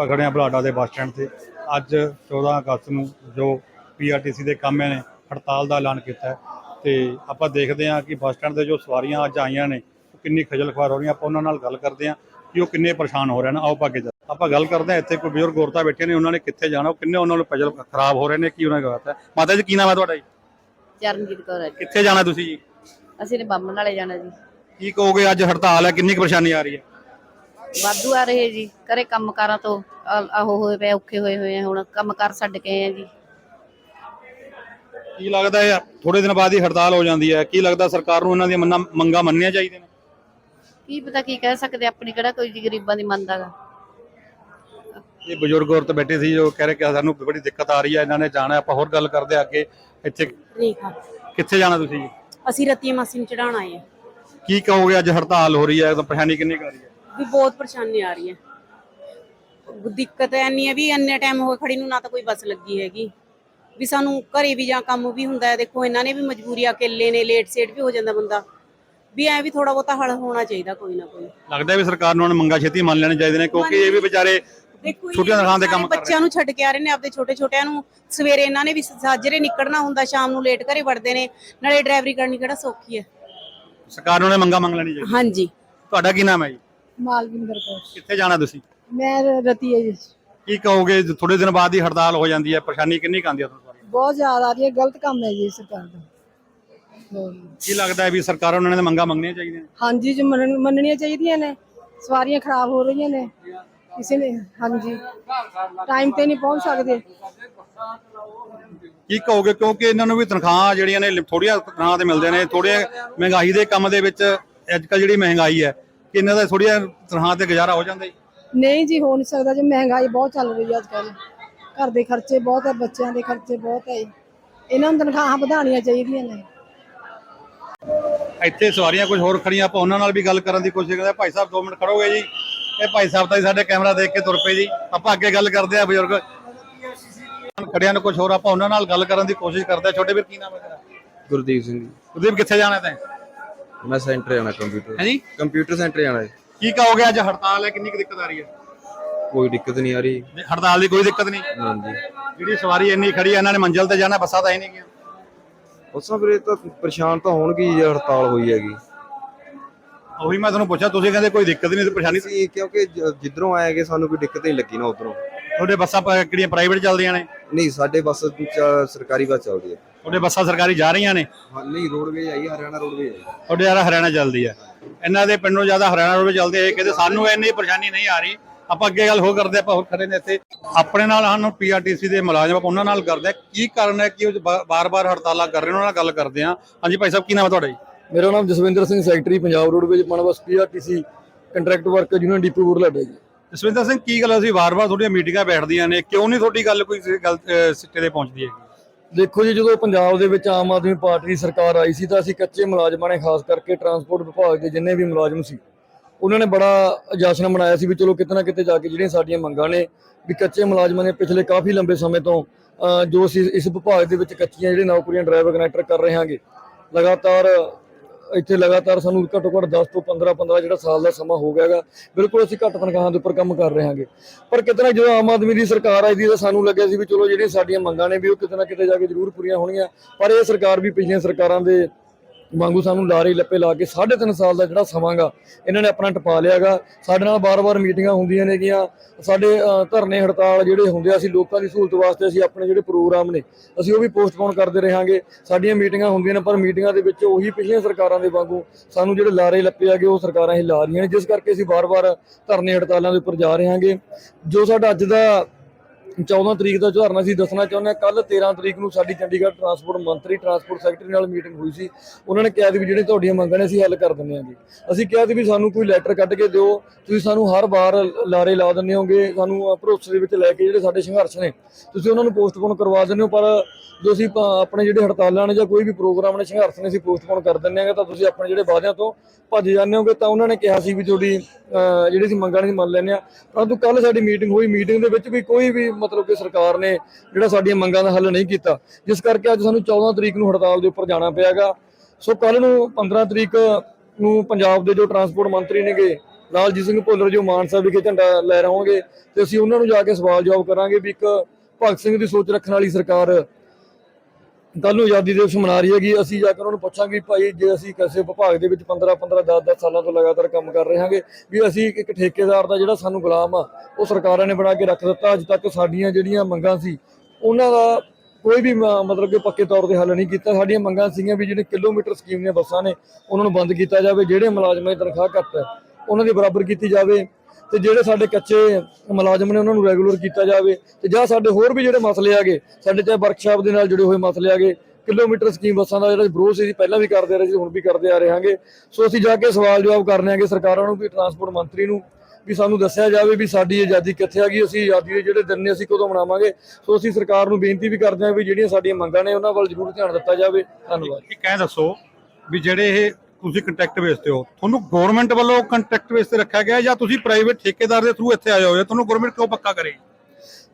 ਆਪਾਂ ਖੜੇ ਹਾਂ ਬਲਾਡਾ ਦੇ ਬੱਸ ਸਟੈਂਡ ਤੇ। ਅੱਜ 14 ਅਗਸਤ ਨੂੰ ਜੋ ਪੀਆਰਟੀਸੀ ਦੇ ਕਾਮੇ ਨੇ ਹੜਤਾਲ ਦਾ ਐਲਾਨ ਕੀਤਾ ਤੇ ਆਪਾਂ ਦੇਖਦੇ ਹਾਂ ਕਿ ਬੱਸ ਸਟੈਂਡ ਤੇ ਜੋ ਸਵਾਰੀਆਂ ਅੱਜ ਆਈਆਂ ਨੇ ਉਹ ਕਿੰਨੀ ਖਜਲ ਖੁਆਰ ਹੋ ਰਹੀਆਂ ਆਪਾਂ ਉਹਨਾਂ ਨਾਲ ਗੱਲ ਕਰਦੇ ਹਾਂ ਕਿ ਉਹ ਕਿੰਨੇ ਪਰੇਸ਼ਾਨ ਹੋ ਰਹੇ ਨੇ। ਆਓ ਭਾਗੇ ਜਾ। ਆਪਾਂ ਗੱਲ ਕਰਦੇ ਹਾਂ ਇੱਥੇ ਕੋਈ ਬਜ਼ੁਰਗ ਔਰਤਾਂ ਬੈਠੀਆਂ ਨੇ ਉਹਨਾਂ ਨੇ ਕਿੱਥੇ ਜਾਣਾ ਉਹ ਕਿੰਨੇ ਉਹਨਾਂ ਨੂੰ ਖਜਲ ਖਰਾਬ ਹੋ ਰਹੇ ਨੇ ਕੀ ਉਹਨਾਂ ਦੀ ਹੈ? ਮਾਤਾ ਜੀ ਕੀ ਨਾਮ ਹੈ ਤੁਹਾਡਾ ਜੀ? ਚਰਨਜੀਤ ਕੌਰ ਹੈ ਕਿੱਥੇ ਜਾਣਾ ਤੁਸੀਂ ਜੀ? ਅਸੀਂ ਨੇ ਬੰਬਨ ਵਾਲੇ ਜਾਣਾ ਜੀ। ਕੀ ਕਹੋਗੇ ਅੱਜ ਹੜਤਾਲ ਹੈ ਕਿੰਨੀ ਪਰੇਸ਼ਾਨੀ ਆ ਰਹੀ ਹੈ? ਵਾਧੂ ਆ ਰਹੇ ਜੀ ਕਾਰਾਂ ਤੋਂ ਆ- ਆਹੋ ਹੋਏ ਪਏ ਔਖੇ ਹੋਏ ਹੋਏ ਆ ਹੁਣ ਕੰਮ ਕਾਰ ਛੱਡ ਕੇ ਆਏ ਆ ਜੀ। ਕੀ ਲੱਗਦਾ ਹੈ ਥੋੜੇ ਦਿਨ ਬਾਅਦ ਹੀ ਹੜਤਾਲ ਹੋ ਜਾਂਦੀ ਹੈ? ਕੀ ਲੱਗਦਾ ਸਰਕਾਰ ਨੂੰ ਇਹਨਾਂ ਦੀਆਂ ਮੰਨਾਂ- ਮੰਗਾਂ ਮੰਨਣੀਆਂ ਚਾਹੀਦੀਆਂ ਨੇ? ਕੀ ਪਤਾ ਕੀ ਕਹਿ ਸਕਦੇ ਆਪਣੀ ਕਿਹੜਾ ਕੋਈ ਜੀ ਗਰੀਬਾਂ ਦੀ ਮੰਨਦਾਗਾ ਇਹ ਬਜ਼ੁਰਗ ਔਰਤ ਬੈਠੇ ਸੀ ਜੋ ਕਹਿ ਰਹੇ ਕਿ ਸਾਨੂੰ ਬੜੀ ਦਿੱਕਤ ਆ ਰਹੀ ਹੈ ਇਹਨਾਂ ਨੇ ਜਾਣਾ ਆਪਾਂ ਹੋਰ ਗੱਲ ਕਰਦੇ ਹਾਂ ਅੱਗੇ। ਇੱਥੇ ਕਿੱਥੇ ਜਾਣਾ ਤੁਸੀਂ ਜੀ? ਅਸੀਂ ਰਤੀਆ ਮਾਸੀ ਨੂੰ ਚੜਾਉਣ ਆਏ ਆ ਕੀ ਕਹੋਗੇ ਅੱਜ ਹੜਤਾਲ ਹੋ ਰਹੀ ਹੈ ਤਾਂ ਪਰੇਸ਼ਾਨੀ ਕਿੰਨੀ ਕੁ ਆ ਰਹੀ ਹੈ? ਵੀ ਬਹੁਤ ਪਰੇਸ਼ਾਨੀ ਆ ਰਹੀ ਹੈ। ਦਿੱਕਤ ਐਨੀ ਹੈ ਵੀ ਇੰਨੇ ਟਾਈਮ ਹੋ ਖੜੀ ਨੂੰ ਨਾ ਤਾਂ ਕੋਈ ਬੱਸ ਲੱਗੀ ਹੈਗੀ। ਵੀ ਸਾਨੂੰ ਘਰੇ ਵੀ ਜਾਂ ਕੰਮ ਵੀ ਹੁੰਦਾ ਹੈ। ਦੇਖੋ ਇਹਨਾਂ ਨੇ ਵੀ ਮਜਬੂਰੀ ਆ ਇਕੱਲੇ ਨੇ ਲੇਟ ਸੇਟ ਵੀ ਹੋ ਜਾਂਦਾ ਬੰਦਾ। ਵੀ ਐ ਵੀ ਥੋੜਾ ਬਹੁਤਾ ਹੱਲ ਹੋਣਾ ਚਾਹੀਦਾ ਕੋਈ ਨਾ ਕੋਈ। ਲੱਗਦਾ ਵੀ ਸਰਕਾਰ ਨੂੰ ਹੁਣ ਮੰਗਾਂ ਛੇਤੀ ਮੰਨ ਲੈਣੇ ਚਾਹੀਦੇ ਨੇ ਕਿਉਂਕਿ ਇਹ ਵੀ ਵਿਚਾਰੇ ਦੇਖੋ ਛੋਟੀਆਂ ਤੇ ਕੰਮ ਕਰ ਰਹੇ ਬੱਚਿਆਂ ਨੂੰ ਛੱਡ ਕੇ ਆ ਰਹੇ ਨੇ ਆਪਦੇ ਛੋਟੇ ਛੋਟਿਆਂ ਨੂੰ। ਸਵੇਰੇ ਇਹਨਾਂ ਨੇ ਵੀ ਸਾਜਰੇ ਨਿਕਲਣਾ ਹੁੰਦਾ ਸ਼ਾਮ ਨੂੰ ਲੇਟ ਘਰੇ ਵੜਦੇ ਨੇ। ਨਾਲੇ ਡਰਾਈਵਰੀ ਕਰਨੀ ਕਿਹੜਾ ਸੌਖੀ ਹੈ। ਸਰਕਾਰ ਨੂੰ ਇਹ ਮੰਗਾਂ ਮੰਗ ਲੈਣੀ ਚਾਹੀਦੀ ਹਾਂਜੀ। ਤੁਹਾਡਾ ਕੀ ਨਾਮ ਹੈ ਜੀ? ਮਾਲਵਿੰਦਰ ਕੌਰ ਕਿੱਥੇ ਜਾਣਾ ਤੁਸੀਂ? ਮੈਂ ਰਤੀਏ ਜੀ। ਕੀ ਕਹੋਗੇ? ਥੋੜੇ ਦਿਨ ਬਾਅਦ ਹੀ ਹੜਤਾਲ ਹੋ ਜਾਂਦੀ ਹੈ। ਪਰੇਸ਼ਾਨੀ ਕਿੰਨੀ ਕੁ ਆਉਂਦੀ ਹੈ ਤੁਹਾਨੂੰ? ਬਹੁਤ ਜ਼ਿਆਦਾ ਆ ਰਹੀ ਹੈ। ਗਲਤ ਕੰਮ ਹੈ ਜੀ ਸਰਕਾਰ ਦਾ। ਹੋਰ। ਕੀ ਲੱਗਦਾ ਹੈ ਵੀ ਸਰਕਾਰਾਂ ਨੂੰ ਇਹਨਾਂ ਦੀਆਂ ਮੰਗਾਂ ਮੰਗਣੀਆਂ ਚਾਹੀਦੀਆਂ? ਨੇ ਹਾਂਜੀ ਜੋ ਮੰਨ- ਮੰਨਣੀਆਂ ਚਾਹੀਦੀਆਂ ਨੇ। ਸਵਾਰੀਆਂ ਖਰਾਬ ਹੋ ਰਹੀਆਂ ਨੇ। ਕਿਸੇ ਨੇ ਹਾਂਜੀ। ਟਾਈਮ ਤੇ ਨਹੀਂ ਪਹੁੰਚ ਸਕਦੇ। ਕੀ ਕਹੋਗੇ? ਕਿਉਂਕਿ ਇਹਨਾਂ ਨੂੰ ਵੀ ਤਨਖਾਹਾਂ ਜਿਹੜੀਆਂ ਨੇ ਥੋੜੀਆਂ ਤਨਖਾਹਾਂ ਤੇ ਮਿਲਦੇ ਨੇ। ਥੋੜੇ ਮਹਿੰਗਾਈ ਦੇ ਕੰਮ ਦੇ ਵਿੱਚ ਅੱਜ ਕੱਲ ਜਿਹੜੀ ਮਹਿੰਗਾਈ ਹੈ ਕਿ ਇਹਨਾਂ ਦਾ ਥੋੜੀਆਂ ਤਨਖਾਹਾਂ ਤੇ ਗੁਜ਼ਾਰਾ ਹੋ ਜਾਂਦਾ ਜੀ? ਨਹੀਂ ਜੀ ਹੋ ਨਹੀਂ ਸਕਦਾ ਜੀ। ਮਹਿੰਗਾਈ ਬਹੁਤ ਚੱਲ ਰਹੀ ਹੈ ਅੱਜ ਕੱਲ ਘਰ ਦੇ ਖਰਚੇ ਬਹੁਤ ਹੈ ਬੱਚਿਆਂ ਦੇ ਖਰਚੇ ਬਹੁਤ ਹੈ। ਇਹਨਾਂ ਨੂੰ ਤਨਖਾਹਾਂ ਵਧਾਉਣੀਆਂ ਚਾਹੀਦੀਆਂ ਨੇ। ਇੱਥੇ ਸਵਾਰੀਆਂ ਕੁਝ ਹੋਰ ਖੜੀਆਂ ਆਪਾਂ ਉਹਨਾਂ ਨਾਲ ਵੀ ਗੱਲ ਕਰਨ ਦੀ ਕੋਸ਼ਿਸ਼ ਕਰਦੇ। ਭਾਈ ਸਾਹਿਬ 2 ਮਿੰਟ ਖੜੋਗੇ ਜੀ? ਇਹ ਭਾਈ ਸਾਹਿਬ ਤਾਂ ਜੀ ਸਾਡੇ ਕੈਮਰਾ ਦੇਖ ਕੇ ਤੁਰ ਪਏ ਜੀ। ਆਪਾਂ ਅੱਗੇ ਗੱਲ ਕਰਦੇ ਆ ਬਜ਼ੁਰਗ। ਖੜਿਆਂ ਨੂੰ ਕੁਝ ਹੋਰ ਆਪਾਂ ਉਹਨਾਂ ਨਾਲ ਗੱਲ ਕਰਨ ਦੀ ਕੋਸ਼ਿਸ਼ ਕਰਦੇ ਆ ਛੋਟੇ ਵੀਰ ਕੀ ਨਾਮ ਹੈ ਤੇਰਾ? ਗੁਰਦੀਪ ਸਿੰਘ ਜੀ। ਗੁਰਦੀਪ ਕਿੱਥੇ ਜਾਣਾ ਤੈਂ? ਮੈਂ ਸੈਂਟਰ ਜਾਣਾ ਕੰਪਿਊਟਰ ਹੈ ਜੀ? ਕੰਪਿਊਟਰ ਸੈਂਟਰ ਜਾਣਾ ਹੈ ਕੀ ਕਹੋਗੇ ਅੱਜ ਹੜਤਾਲ ਹੈ ਕਿੰਨੀ ਕੁ ਦਿੱਕਤ ਆ ਰਹੀ ਹੈ? ਕੋਈ ਦਿੱਕਤ ਨਹੀਂ ਆ ਰਹੀ। ਹੜਤਾਲ ਦੀ ਕੋਈ ਦਿੱਕਤ ਨਹੀਂ। ਹਾਂਜੀ। ਜਿਹੜੀ ਸਵਾਰੀ ਇੰਨੀ ਖੜੀ ਹੈ ਇਹਨਾਂ ਨੇ ਮੰਜ਼ਿਲ ਤੇ ਜਾਣਾ ਬੱਸਾਂ ਤਾਂ ਹੀ ਨਹੀਂ ਗਈਆਂ। ਉਸਾਂ ਵੀਰੇ ਤਾਂ ਪਰੇਸ਼ਾਨ ਤਾਂ ਹੋਣਗੇ ਹੀ ਜੇ ਹੜਤਾਲ ਹੋਈ ਹੈਗੀ। ਉਹੀ ਮੈਂ ਤੁਹਾਨੂੰ ਪੁੱਛਿਆ ਤੁਸੀਂ ਕਹਿੰਦੇ ਕੋਈ ਦਿੱਕਤ ਨਹੀਂ ਤੇ ਪਰੇਸ਼ਾਨੀ ਅਸੀਂ ਕਿਉਂਕਿ ਜ- ਜਿੱਧਰੋਂ ਆਏਗੇ ਸਾਨੂੰ ਕੋਈ ਦਿੱਕਤ ਨਹੀਂ ਲੱਗੀ ਨਾ ਉਧਰੋਂ। ਤੁਹਾਡੇ ਬੱਸਾਂ ਪ- ਕਿਹੜੀਆਂ ਪ੍ਰਾਈਵੇਟ ਚੱਲਦੀਆਂ ਨੇ? ਨਹੀਂ ਸਾਡੇ ਬੱਸ ਚ- ਸਰਕਾਰੀ ਬੱਸ ਚੱਲਦੀ ਹੈ। ਤੁਹਾਡੇ ਬੱਸਾਂ ਸਰਕਾਰੀ ਜਾ ਰਹੀਆਂ ਨੇ? ਹਾਂ ਨਹੀਂ ਰੋਡਵੇਜ ਆਈ ਹਰਿਆਣਾ ਰੋਡਵੇਜ ਆਈ ਤੁਹਾਡੇ ਯਾਰ ਹਰਿਆਣਾ ਚੱਲਦੀ ਹੈ ਇਹਨਾਂ ਦੇ ਪਿੰਡੋਂ ਜ਼ਿਆਦਾ ਹਰਿਆਣਾ ਰੋਡ ਚੱਲਦੇ ਆ ਕਹਿੰਦੇ ਸਾਨੂੰ ਇੰਨੀ ਪਰੇਸ਼ਾਨੀ ਨਹੀਂ ਆ ਰਹੀ। ਆਪਾਂ ਅੱਗੇ ਗੱਲ ਹੋ ਕਰਦੇ ਆਪਾਂ ਹੋਰ ਖੜੇ ਨੇ ਇੱਥੇ। ਆਪਣੇ ਨਾਲ ਹਨ ਪੀਆਰਟੀਸੀ ਦੇ ਮੁਲਾਜ਼ਮ ਆਪਾਂ ਉਹਨਾਂ ਨਾਲ ਕਰਦੇ ਆ। ਕੀ ਕਾਰਨ ਹੈ ਕਿ ਉਹ ਬਾਰ-ਬਾਰ ਹੜਤਾਲਾਂ ਕਰ ਰਹੇ ਨੇ ਉਹਨਾਂ ਨਾਲ ਗੱਲ ਕਰਦੇ ਆ। ਹਾਂਜੀ ਭਾਈ ਸਾਹਿਬ ਕੀ ਨਾਮ ਹੈ ਤੁਹਾਡਾ ਜੀ? ਮੇਰਾ ਨਾਮ Jaswinder Singh secretary Punjab roadways PUNBUS PRTC contract worker union depot Budhlada ji. Jaswinder Singh ਕੀ ਗੱਲ ਅਸੀਂ ਵਾਰ-ਵਾਰ ਤੁਹਾਡੀਆਂ ਮੀਟਿੰਗਾਂ ਬੈਠਦੀਆਂ ਨੇ। ਕਿਉਂ ਨਹੀਂ ਤੁਹਾਡੀ ਗੱਲ ਕੋਈ ਗੱਲ ਅਹ, ਸਿੱਟੇ ਤੇ ਪਹੁੰਚਦੀ ਹੈਗੀ? ਦੇਖੋ ਜੀ, ਜਦੋਂ ਪੰਜਾਬ ਦੇ ਵਿੱਚ ਆਮ ਆਦਮੀ ਪਾਰਟੀ ਦੀ ਸਰਕਾਰ ਆਈ ਸੀ ਤਾਂ ਅਸੀਂ ਕੱਚੇ ਮੁਲਾਜ਼ਮਾਂ ਨੇ ਖਾਸ ਕਰਕੇ ਟਰਾਂਸਪੋਰਟ ਵਿਭਾਗ ਦੇ ਜਿੰਨੇ ਵੀ ਮੁਲਾਜ਼ਮ ਸੀ, ਉਹਨਾਂ ਨੇ ਬੜਾ ਜਸ਼ਨ ਮਨਾਇਆ ਸੀ ਵੀ ਚਲੋ ਕਿਤੇ ਨਾ ਕਿਤੇ ਜਾ ਕੇ ਜਿਹੜੀਆਂ ਸਾਡੀਆਂ ਮੰਗਾਂ ਨੇ ਵੀ ਕੱਚੇ ਮੁਲਾਜ਼ਮਾਂ ਨੇ ਪਿਛਲੇ ਕਾਫੀ ਲੰਬੇ ਸਮੇਂ ਤੋਂ ਜੋ ਅਸੀਂ ਇਸ ਵਿਭਾਗ ਦੇ ਵਿੱਚ ਕੱਚੀਆਂ ਜਿਹੜੇ ਨੌਕਰੀਆਂ, ਡਰਾਈਵਰ ਕਨੈਕਟਰ ਕਰ ਰਹੇ ਹਾਂਗੇ, ਲਗਾਤਾਰ ਇੱਥੇ ਲਗਾਤਾਰ ਸਾਨੂੰ ਘੱਟੋ ਘੱਟ 10 ਤੋਂ 15 15 ਜਿਹੜਾ ਸਾਲ ਦਾ ਸਮਾਂ ਹੋ ਗਿਆ ਹੈਗਾ, ਬਿਲਕੁਲ ਅਸੀਂ ਘੱਟ ਤਨਖਾਹਾਂ ਦੇ ਉੱਪਰ ਕੰਮ ਕਰ ਰਹੇ ਹਾਂਗੇ। ਪਰ ਕਿਤੇ ਨਾ ਜਦੋਂ ਆਮ ਆਦਮੀ ਦੀ ਸਰਕਾਰ ਆਈ ਦੀ ਤਾਂ ਸਾਨੂੰ ਲੱਗਿਆ ਸੀ ਵੀ ਚਲੋ ਜਿਹੜੀਆਂ ਸਾਡੀਆਂ ਮੰਗਾਂ ਨੇ ਵੀ ਉਹ ਕਿਤੇ ਨਾ ਕਿਤੇ ਜਾ ਕੇ ਜ਼ਰੂਰ ਪੂਰੀਆਂ ਹੋਣਗੀਆਂ, ਪਰ ਇਹ ਸਰਕਾਰ ਵੀ ਪਿਛਲੀਆਂ ਸਰਕਾਰਾਂ ਦੇ ਵਾਂਗੂ ਸਾਨੂੰ ਲਾਰੇ ਲੱਪੇ ਲਾ ਕੇ 3.5 ਸਾਲ ਦਾ ਜਿਹੜਾ ਸਮਾਂਗਾ ਇਹਨਾਂ ਨੇ ਆਪਣਾ ਟਪਾ ਲਿਆਗਾ। ਸਾਡੇ ਨਾਲ ਬਾਰ-ਬਾਰ ਮੀਟਿੰਗਾਂ ਹੁੰਦੀਆਂ ਨੇਗੀਆਂ। ਸਾਡੇ ਧਰਨੇ ਹੜਤਾਲ ਜਿਹੜੇ ਹੁੰਦੇ ਆ, ਅਸੀਂ ਲੋਕਾਂ ਦੀ ਸਹੂਲਤ ਵਾਸਤੇ ਅਸੀਂ ਆਪਣੇ ਜਿਹੜੇ ਪ੍ਰੋਗਰਾਮ ਨੇ, ਅਸੀਂ ਉਹ ਵੀ ਪੋਸਟਪੋਨ ਕਰਦੇ ਰਹਾਂਗੇ। ਸਾਡੀਆਂ ਮੀਟਿੰਗਾਂ ਹੁੰਦੀਆਂ ਨੇ, ਪਰ ਮੀਟਿੰਗਾਂ ਦੇ ਵਿੱਚ ਉਹੀ ਪਿਛਲੀਆਂ ਸਰਕਾਰਾਂ ਦੇ ਵਾਂਗੂ ਸਾਨੂੰ ਜਿਹੜੇ ਲਾਰੇ ਲੱਪੇ ਆਗੇ ਉਹ ਸਰਕਾਰਾਂ ਹੀ ਲਾ ਰਹੀਆਂ ਨੇ। ਜਿਸ ਕਰਕੇ ਅਸੀਂ ਬਾਰ-ਬਾਰ ਧਰਨੇ ਹੜਤਾਲਾਂ ਦੇ ਉੱਪਰ ਜਾ ਰਹਾਂਗੇ। ਜੋ ਸਾਡਾ ਅੱਜ ਦਾ 14 ਤਰੀਕ ਦਾ ਉਦਾਹਰਨ ਅਸੀਂ ਦੱਸਣਾ ਚਾਹੁੰਦੇ ਹਾਂ ਕੱਲ 13 ਤਰੀਕ ਨੂੰ ਸਾਡੀ ਚੰਡੀਗੜ੍ਹ ਟਰਾਂਸਪੋਰਟ ਮੰਤਰੀ ਟਰਾਂਸਪੋਰਟ ਸੈਕਟਰੀ ਨਾਲ ਮੀਟਿੰਗ ਹੋਈ ਸੀ। ਉਹਨਾਂ ਨੇ ਕਿਹਾ ਸੀ ਵੀ ਜਿਹੜੇ ਤੁਹਾਡੀਆਂ ਮੰਗਾਂ ਨੇ, ਅਸੀਂ ਹੱਲ ਕਰ ਦਿੰਦੇ ਹਾਂ ਜੀ। ਅਸੀਂ ਕਿਹਾ ਸੀ ਵੀ ਸਾਨੂੰ ਕੋਈ ਲੈਟਰ ਕੱਢ ਕੇ ਦਿਓ, ਤੁਸੀਂ ਸਾਨੂੰ ਹਰ ਵਾਰ ਲਾਰੇ ਲਾ ਦਿੰਦੇ ਹੋਗੇ, ਸਾਨੂੰ ਭਰੋਸੇ ਦੇ ਵਿੱਚ ਲੈ ਕੇ ਜਿਹੜੇ ਸਾਡੇ ਸੰਘਰਸ਼ ਨੇ, ਤੁਸੀਂ ਉਹਨਾਂ ਨੂੰ ਪੋਸਟਪੋਨ ਕਰਵਾ ਦਿੰਦੇ ਹੋ, ਪਰ ਜੋ ਅਸੀਂ ਆਪਣੇ ਜਿਹੜੇ ਹੜਤਾਲਾਂ ਨੇ ਜਾਂ ਕੋਈ ਵੀ ਪ੍ਰੋਗਰਾਮ ਨੇ, ਸੰਘਰਸ਼ ਨੇ, ਅਸੀਂ ਪੋਸਟਪੋਨ ਕਰ ਦਿੰਦੇ ਹਾਂਗੇ, ਤਾਂ ਤੁਸੀਂ ਆਪਣੇ ਜਿਹੜੇ ਵਾਅਦਿਆਂ ਤੋਂ ਭੱਜ ਜਾਂਦੇ ਹੋਗੇ, ਤਾਂ ਉਹਨਾਂ ਨੇ ਕਿਹਾ ਸੀ ਵੀ ਤੁਹਾਡੀ ਜਿਹੜੀ ਅਸੀਂ ਮੰਗਾਂ ਨਹੀਂ ਮੰਨ ਲੈਂਦੇ ਆ ਪਰੰਤੂ ਕੱਲ ਸਾਡੀ ਮੀਟਿੰਗ ਹੋਈ ਮੀਟਿੰਗ ਦੇ ਵਿੱਚ ਵੀ ਕੋਈ ਵੀ ਮਤਲਬ ਕਿ ਸਰਕਾਰ ਨੇ ਜਿਹੜਾ ਸਾਡੀਆਂ ਮੰਗਾਂ ਦਾ ਹੱਲ ਨਹੀਂ ਕੀਤਾ। ਜਿਸ ਕਰਕੇ ਅੱਜ ਸਾਨੂੰ 14 ਤਰੀਕ ਨੂੰ ਹੜਤਾਲ ਦੇ ਉੱਪਰ ਜਾਣਾ ਪਿਆਗਾ। ਸੋ ਕੱਲ ਨੂੰ 15 ਤਰੀਕ ਨੂੰ ਪੰਜਾਬ ਦੇ ਜੋ ਟਰਾਂਸਪੋਰਟ ਮੰਤਰੀ ਨੇਗੇ, ਲਾਲਜੀਤ ਸਿੰਘ ਭੁੱਲਰ ਜੋ ਮਾਨਸਾ ਵਿਖੇ ਝੰਡਾ ਲੈ ਰਹੋਗੇ ਤੇ ਅਸੀਂ ਉਹਨਾਂ ਨੂੰ ਜਾ ਕੇ ਸਵਾਲ ਜਵਾਬ ਕਰਾਂਗੇ ਵੀ ਇੱਕ ਭਗਤ ਸਿੰਘ ਦੀ ਸੋਚ ਰੱਖਣ ਵਾਲੀ ਸਰਕਾਰ ਕੱਲ ਨੂੰ ਆਜ਼ਾਦੀ ਦਿਵਸ ਮਨਾ ਰਹੀ ਹੈਗੀ, ਅਸੀਂ ਜਾ ਕੇ ਉਹਨਾਂ ਨੂੰ ਪੁੱਛਾਂਗੇ ਭਾਈ ਜੇ ਅਸੀਂ ਕਿਸੇ ਵਿਭਾਗ ਦੇ ਵਿੱਚ 15 15 10 10 ਸਾਲਾਂ ਤੋਂ ਲਗਾਤਾਰ ਕੰਮ ਕਰ ਰਹੇ ਹਾਂਗੇ, ਵੀ ਅਸੀਂ ਇੱਕ- ਠੇਕੇਦਾਰ ਦਾ ਜਿਹੜਾ ਸਾਨੂੰ ਗੁਲਾਮ ਆ, ਉਹ ਸਰਕਾਰਾਂ ਨੇ ਬਣਾ ਕੇ ਰੱਖ ਦਿੱਤਾ, ਅੱਜ ਤੱਕ ਸਾਡੀਆਂ ਜਿਹੜੀਆਂ ਮੰਗਾਂ ਸੀ, ਉਹਨਾਂ ਦਾ ਕੋਈ ਵੀ ਮਤਲਬ ਕਿ ਪੱਕੇ ਤੌਰ ਤੇ ਹੱਲ ਨਹੀਂ ਕੀਤਾ। ਸਾਡੀਆਂ ਮੰਗਾਂ ਸੀਗੀਆਂ ਵੀ ਜਿਹੜੇ ਕਿਲੋਮੀਟਰ ਸਕੀਮ ਨੇ ਬੱਸਾਂ ਨੇ, ਉਹਨਾਂ ਨੂੰ ਬੰਦ ਕੀਤਾ ਜਾਵੇ, ਜਿਹੜੇ ਮੁਲਾਜ਼ਮਾਂ ਦੀ ਤਨਖਾਹ ਘੱਟ ਹੈ, ਉਹਨਾਂ ਦੀ ਬਰਾਬਰ ਕੀਤੀ ਜਾਵੇ। ਤੇ ਜਿਹੜੇ ਸਾਡੇ ਕੱਚੇ ਮੁਲਾਜ਼ਮ ਨੇ ਉਹਨਾਂ ਨੂੰ ਰੈਗੂਲਰ ਕੀਤਾ ਜਾਵੇ ਤੇ ਜਾਂ ਸਾਡੇ ਹੋਰ ਵੀ ਜਿਹੜੇ ਮਸਲੇ ਆਗੇ ਸਾਡੇ ਚਾਹੇ ਵਰਕਸ਼ਾਪ ਦੇ ਨਾਲ ਜੁੜੇ ਹੋਏ ਮਸਲੇ ਆਗੇ ਕਿਲੋਮੀਟਰ ਸਕੀਮ ਬੱਸਾਂ ਦਾ ਜਿਹੜਾ ਵਿਰੋਧ ਸੀ ਪਹਿਲਾਂ ਵੀ ਕਰਦੇ ਆ ਰਹੇ ਸੀ, ਹੁਣ ਵੀ ਕਰਦੇ ਆ ਰਹੇ ਹਾਂਗੇ। ਸੋ ਅਸੀਂ ਜਾ ਕੇ ਸਵਾਲ ਜਵਾਬ ਕਰਨੇ ਆਗੇ ਸਰਕਾਰਾਂ ਨੂੰ, ਵੀ ਟਰਾਂਸਪੋਰਟ ਮੰਤਰੀ ਨੂੰ, ਵੀ ਸਾਨੂੰ ਦੱਸਿਆ ਜਾਵੇ ਵੀ ਸਾਡੀ ਆਜ਼ਾਦੀ ਕਿੱਥੇ ਹੈਗੀ, ਅਸੀਂ ਆਜ਼ਾਦੀ ਦੇ ਜਿਹੜੇ ਦਿਨ ਨੇ ਅਸੀਂ ਕਦੋਂ ਮਨਾਵਾਂਗੇ। ਸੋ ਅਸੀਂ ਸਰਕਾਰ ਨੂੰ ਬੇਨਤੀ ਵੀ ਕਰਦੇ ਹਾਂ ਵੀ ਜਿਹੜੀਆਂ ਸਾਡੀਆਂ ਮੰਗਾਂ ਨੇ ਉਹਨਾਂ ਵੱਲ ਜ਼ਰੂਰ ਧਿਆਨ ਦਿੱਤਾ ਜਾਵੇ। ਧੰਨਵਾਦ। ਇੱਕ ਐਂ ਦੱਸੋ ਵੀ ਜਿਹੜੇ ਇਹ ਤੁਸੀਂ ਕੰਟਰੈਕਟ ਬੇਸ ਤੇ ਹੋ। ਤੁਹਾਨੂੰ ਗਵਰਨਮੈਂਟ ਵੱਲੋਂ ਕੰਟਰੈਕਟ ਬੇਸ ਤੇ ਰੱਖਿਆ ਗਿਆ ਜਾਂ ਤੁਸੀਂ ਪ੍ਰਾਈਵੇਟ ਠੇਕੇਦਾਰ ਦੇ ਥਰੂ ਇੱਥੇ ਆਏ ਹੋਏ ਹੋ? ਤੁਹਾਨੂੰ ਗਵਰਨਮੈਂਟ ਕਿਉਂ ਪੱਕਾ ਕਰੇ?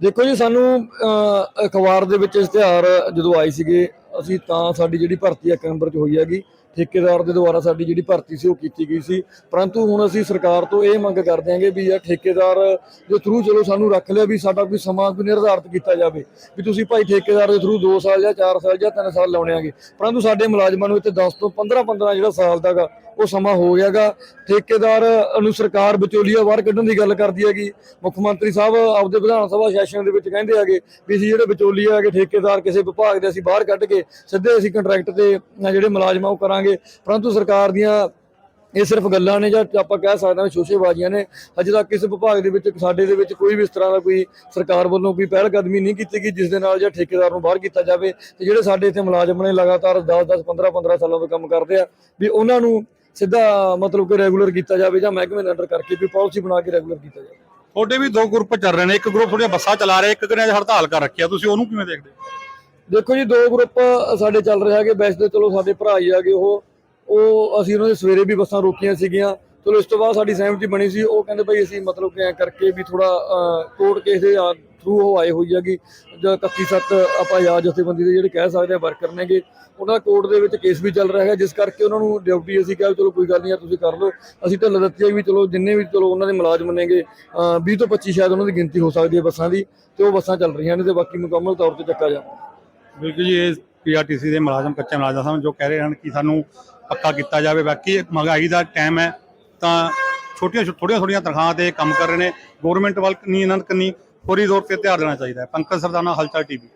ਦੇਖੋ ਜੀ ਸਾਨੂੰ ਅਹ, ਅਖਬਾਰ ਦੇ ਵਿੱਚ ਇਸ਼ਤਿਹਾਰ ਜਦੋਂ ਆਏ ਸੀਗੇ ਅਸੀਂ ਤਾਂ ਸਾਡੀ ਜਿਹੜੀ ਭਰਤੀ ਇੱਕ ਨੰਬਰ 'ਚ ਹੋਈ ਹੈਗੀ। ਠੇਕੇਦਾਰ ਦੇ ਦੁਆਰਾ ਸਾਡੀ ਜਿਹੜੀ ਭਰਤੀ ਸੀ ਉਹ ਕੀਤੀ ਗਈ ਸੀ। ਪਰੰਤੂ ਹੁਣ ਅਸੀਂ ਸਰਕਾਰ ਤੋਂ ਇਹ ਮੰਗ ਕਰਦੇ ਹਾਂਗੇ ਵੀ ਇਹ ਠੇਕੇਦਾਰ ਦੇ ਥਰੂ ਚਲੋ ਸਾਨੂੰ ਰੱਖ ਲਿਆ ਵੀ ਸਾਡਾ ਕੋਈ ਸਮਾਂ ਕੋਈ ਨਿਰਧਾਰਤ ਕੀਤਾ ਜਾਵੇ। ਵੀ ਤੁਸੀਂ ਭਾਈ ਠੇਕੇਦਾਰ ਦੇ ਥਰੂ 2 ਸਾਲ ਜਾਂ 4 ਸਾਲ ਜਾਂ 3 ਸਾਲ ਲਾਉਣੇ ਆਗੇ। ਪਰੰਤੂ ਸਾਡੇ ਮੁਲਾਜ਼ਮਾਂ ਨੂੰ ਇੱਥੇ 10 ਤੋਂ 15 15 ਜਿਹੜਾ ਸਾਲ ਦਾਗਾ ਉਹ ਸਮਾਂ ਹੋ ਗਿਆਗਾ। ਠੇਕੇਦਾਰ ਨੂੰ ਸਰਕਾਰ ਵਿਚੋਲੀਆ ਬਾਹਰ ਕੱਢਣ ਦੀ ਗੱਲ ਕਰਦੀ ਹੈਗੀ। ਮੁੱਖ ਮੰਤਰੀ ਸਾਹਿਬ ਆਪਦੇ ਵਿਧਾਨ ਸਭਾ ਸੈਸ਼ਨ ਦੇ ਵਿੱਚ ਕਹਿੰਦੇ ਹੈਗੇ ਵੀ ਅਸੀਂ ਜਿਹੜੇ ਵਿਚੋਲੀਆ ਹੈਗੇ ਠੇਕੇਦਾਰ ਕਿਸੇ ਵਿਭਾਗ ਦੇ ਅਸੀਂ ਬਾਹਰ ਕੱਢ ਕੇ ਸਿੱਧੇ ਅਸੀਂ ਕੰਟਰੈਕਟ ਤੇ ਜਿਹੜੇ ਮੁਲਾਜ਼ਮਾਂ ਉਹ ਕਰਾਂਗੇ। ਪਰੰਤੂ ਸਰਕਾਰ ਦੀਆਂ ਇਹ ਸਿਰਫ ਗੱਲਾਂ ਨੇ ਜਾਂ ਆਪਾਂ ਕਹਿ ਸਕਦੇ ਹਾਂ ਸ਼ੋਸ਼ੇਬਾਜ਼ੀਆਂ ਨੇ। ਅਜੇ ਤੱਕ ਕਿਸੇ ਵਿਭਾਗ ਦੇ ਵਿੱਚ, ਸਾਡੇ ਦੇ ਵਿੱਚ ਕੋਈ ਵੀ ਇਸ ਤਰ੍ਹਾਂ ਦਾ ਕੋਈ ਸਰਕਾਰ ਵੱਲੋਂ ਕੋਈ ਪਹਿਲ ਕਦਮੀ ਨਹੀਂ ਕੀਤੀ ਗਈ, ਜਿਸ ਦੇ ਨਾਲ ਜਾਂ ਠੇਕੇਦਾਰ ਨੂੰ ਬਾਹਰ ਕੀਤਾ ਜਾਵੇ ਤੇ ਜਿਹੜੇ ਸਾਡੇ ਇੱਥੇ ਮੁਲਾਜ਼ਮ ਨੇ, ਲਗਾਤਾਰ 10 10 15 15 ਸਾਲਾਂ ਤੋਂ ਕੰਮ ਕਰਦੇ ਆ, ਵੀ ਉਹਨਾਂ ਨੂੰ ਸਿੱਧਾ ਮਤਲਬ ਕਿ ਰੈਗੂਲਰ ਕੀਤਾ ਜਾਵੇ ਜਾਂ ਮਹਿਕਮੇ ਦੇ ਅੰਡਰ ਕਰਕੇ ਵੀ ਪਾਲਿਸੀ ਬਣਾ ਕੇ ਰੈਗੂਲਰ ਕੀਤਾ ਜਾਵੇ। ਤੁਹਾਡੇ ਵੀ ਦੋ ਗਰੁੱਪ ਚੱਲ ਰਹੇ ਨੇ। ਇੱਕ ਗਰੁੱਪ ਤੁਹਾਡੀਆਂ ਬੱਸਾਂ ਚਲਾ ਰਿਹਾ, ਇੱਕ ਨੇ ਹੜਤਾਲ ਕਰ ਰੱਖਿਆ ਤੁਸੀਂ ਉਹਨੂੰ ਕਿਵੇਂ ਦੇਖਦੇ ਹੋ? ਦੇਖੋ ਜੀ, ਦੋ ਗਰੁੱਪ ਸਾਡੇ ਚੱਲ ਰਿਹਾ ਹੈਗੇ। ਵੈਸੇ ਤਾਂ ਚਲੋ ਸਾਡੇ ਭਰਾ ਹੀ ਹੈਗੇ ਉਹ। ਉਹ ਅਸੀਂ ਉਹਨਾਂ ਦੇ ਸਵੇਰੇ ਵੀ ਬੱਸਾਂ ਰੋਕੀਆਂ ਸੀਗੀਆਂ। ਚਲੋ ਇਸ ਤੋਂ ਬਾਅਦ ਸਾਡੀ ਸਹਿਮਤੀ ਬਣੀ ਸੀ। ਉਹ ਕਹਿੰਦੇ ਭਾਈ ਅਸੀਂ ਮਤਲਬ ਕਿ ਐ ਕਰਕੇ ਵੀ ਥੋੜਾ ਕੋਰਟ ਕੇਸ ਦੇ ਥਰੂ ਉਹ ਆਏ ਹੋਈ ਹੈਗੀ। ਜਾਂ 31 ਆਪਾਂ ਯਾਦ ਜਥੇਬੰਦੀ ਦੇ ਜਿਹੜੇ ਕਹਿ ਸਕਦੇ ਆ ਵਰਕਰ ਨੇਗੇ, ਉਹਨਾਂ ਕੋਰਟ ਦੇ ਵਿੱਚ ਕੇਸ ਵੀ ਚੱਲ ਰਿਹਾ ਹੈ ਜਿਸ ਕਰਕੇ ਉਹਨਾਂ ਨੂੰ ਡਿਊਟੀ ਅਸੀਂ ਕਿਹਾ ਚਲੋ ਕੋਈ ਗੱਲ ਨਹੀਂ ਆ ਤੁਸੀਂ ਕਰ ਲਓ। ਅਸੀਂ ਢਿੱਲ ਦਿੱਤੀ ਵੀ ਚਲੋ ਜਿੰਨੇ ਵੀ ਚਲੋ ਉਹਨਾਂ ਦੇ ਮੁਲਾਜ਼ਮ ਨੇਗੇ, ਅਹ 20 ਤੋਂ 25 ਸ਼ਾਇਦ ਉਹਨਾਂ ਦੀ ਗਿਣਤੀ ਹੋ ਸਕਦੀ ਹੈ ਬੱਸਾਂ ਦੀ। ਤੇ ਉਹ ਬੱਸਾਂ ਚੱਲ ਰਹੀਆਂ ਨੇ ਤੇ ਬਾਕੀ ਮੁਕੰਮਲ ਤੌਰ ਤੇ ਚੱਕਾ ਜਾਵੇ ਬਿਲਕੁਲ ਜੀ, ਇਹ ਪੀਆਰਟੀਸੀ ਦੇ ਮੁਲਾਜ਼ਮ, ਕੱਚੇ ਮੁਲਾਜ਼ਮ ਸਨ ਜੋ ਕਹਿ ਰਹੇ ਹਨ ਕਿ ਸਾਨੂੰ ਪੱਕਾ ਕੀਤਾ ਜਾਵੇ। ਬਾਕੀ ਮਹਿੰਗਾਈ ਦਾ ਟਾਈਮ ਹੈ, ਤਾਂ ਛੋਟੀਆਂ ਥੋੜੀਆਂ ਥੋੜੀਆਂ ਤਨਖਾਹਾਂ ਤੇ ਕੰਮ ਕਰ ਰਹੇ ਨੇ। ਗਵਰਨਮੈਂਟ ਵੱਲ ਨਹੀਂ ਇਹਨਾਂ ਨੂੰ ਕੰਨੀ ਫੌਰੀ ਤੌਰ ਤੇ ਧਿਆਨ ਦੇਣਾ ਚਾਹੀਦਾ ਹੈ। ਪੰਕਜ ਸਰਦਾਨਾ, ਹਲਚਲ ਟੀਵੀ